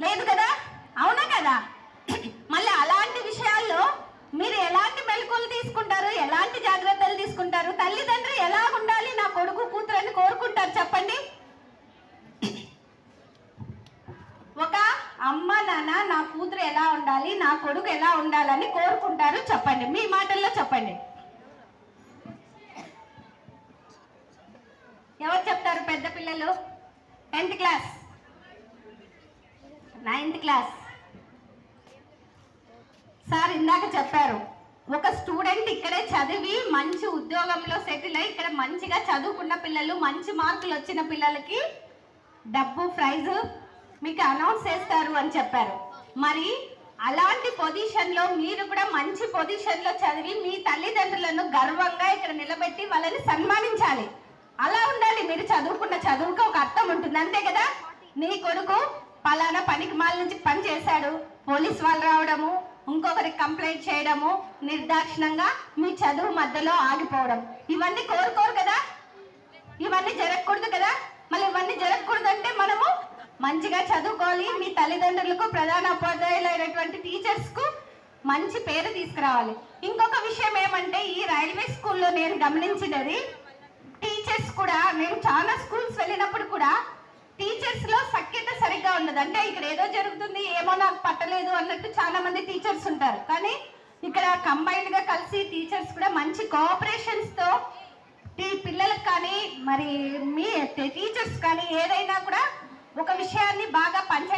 లేదు కదా? అవునా కదా? మళ్ళీ అలాంటి విషయాల్లో మీరు ఎలాంటి మెలకులు తీసుకుంటారు? ఎలాంటి జాగ్రత్తలు తీసుకుంటారు? తల్లిదండ్రులు ఎలా ఉండాలి నా కొడుకు కూతురని కోరుకుంటారు చెప్పండి. ఒక అమ్మ నాన్న నా కూతురు ఎలా ఉండాలి? నా కొడుకు ఎలా ఉండాలని కోరుకుంటారు చెప్పండి. మీ మాటల్లో చెప్పండి. ఎవరు చెప్తారు పెద్ద పిల్లలు? Tenth class. Ninth class sir ఇందాక చెప్పారు ఒక స్టూడెంట్ ఇక్కడే చదివి మంచి ఉద్యోగంలో సెటిల్ అయ్యి ఇక్కడ మంచిగా చదువుకున్న పిల్లలు మంచి మార్కులు వచ్చిన పిల్లలకి డబ్బు ప్రైజ్ మీకు అనౌన్స్ చేస్తారు అని చెప్పారు. మరి అలాంటి పొజిషన్లో మీరు కూడా మంచి పొజిషన్లో చదివి మీ తల్లిదండ్రులను గర్వంగా ఇక్కడ నిలబెట్టి వాళ్ళని సన్మానించాలి. అలా ఉండాలి. మీరు చదువుకున్న చదువుకు ఒక అర్థం ఉంటుంది. అంతే కదా? నీ కొడుకు పలానా పనికి మాల నుంచి పని చేశాడు. పోలీస్ వాళ్ళు రావడము ఇంకొకరికి కంప్లైంట్ చేయడము నిర్దాక్షిణంగా మీ చదువు మధ్యలో ఆగిపోవడం. ఇవన్నీ కోరుకోరు కదా? ఇవన్నీ జరగకూడదు కదా? మళ్ళీ ఇవన్నీ జరగకూడదంటే మనము మంచిగా చదువుకోవాలి. మీ తల్లిదండ్రులకు ప్రధాన ఉపాధ్యాయులైనటువంటి టీచర్స్కు మంచి పేరు తీసుకురావాలి. ఇంకొక విషయం ఏమంటే ఈ రైల్వే స్కూల్లో నేను గమనించినది టీచర్స్ కూడా నేను చాలా స్కూల్స్ వెళ్ళినప్పుడు కూడా సరిగ్గా అంటే ఇక్కడ ఏదో జరుగుతుంది ఏమో నాకు పట్టలేదు అన్నట్టు చాలా మంది టీచర్స్ ఉంటారు. కానీ ఇక్కడ కంబైన్డ్గా కలిసి టీచర్స్ కూడా మంచి కోఆపరేషన్స్తో ఈ పిల్లలకు కానీ మరి మీ టీచర్స్ కానీ ఏదైనా కూడా ఒక విషయాన్ని బాగా పంచ